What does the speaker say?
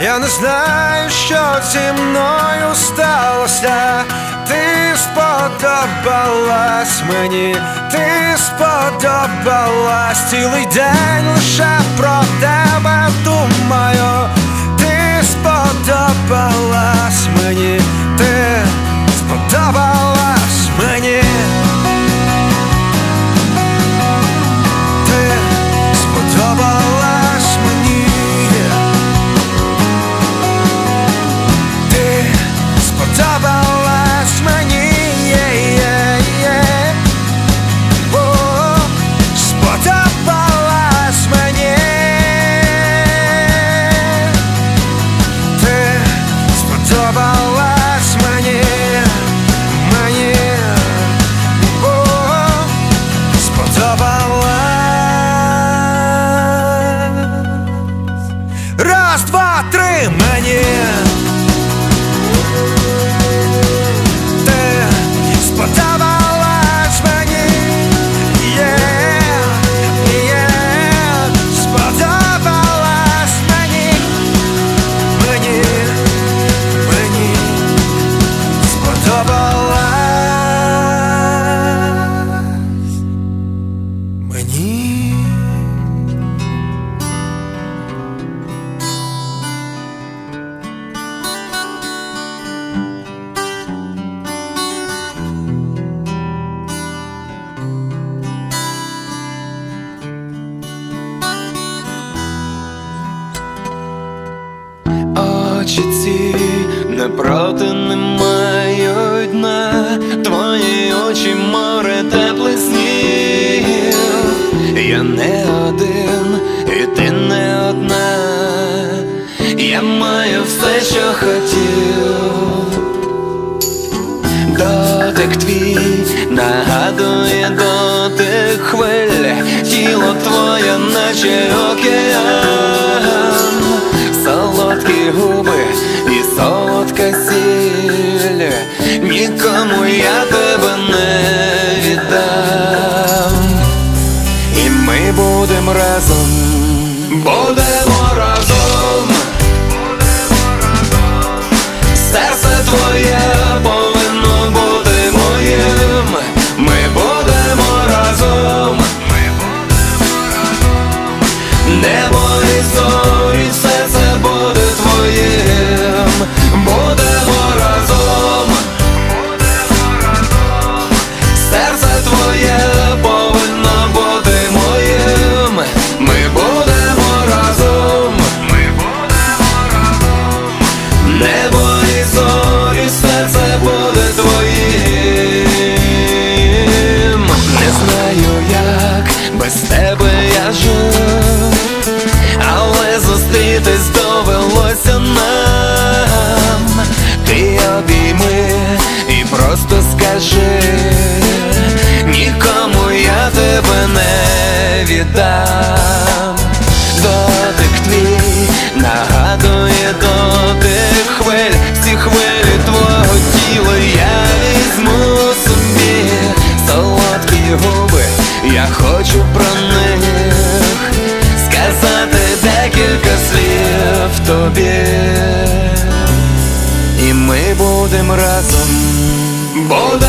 Я не знаю, що зі мною сталося. Ти сподобалась мені, ти сподобалась цілий день лише про тебе думаю. Ти сподобалась мені, не проти не мають дна. Твої очі море теплих снів Я не один, і ти не одна. Я маю все, що хотів. Дотик твій нагадує дотик хвиль. Тіло твоє, наче океан ми будемо разом. Будемо разом просто скажи, нікому я тебе не віддам, дотик твій нагадує дотик хвиль, всі хвилі твого тіла я візьму собі солодкі губи, я хочу про них сказати декілька слів тобі. І ми будемо разом. Ball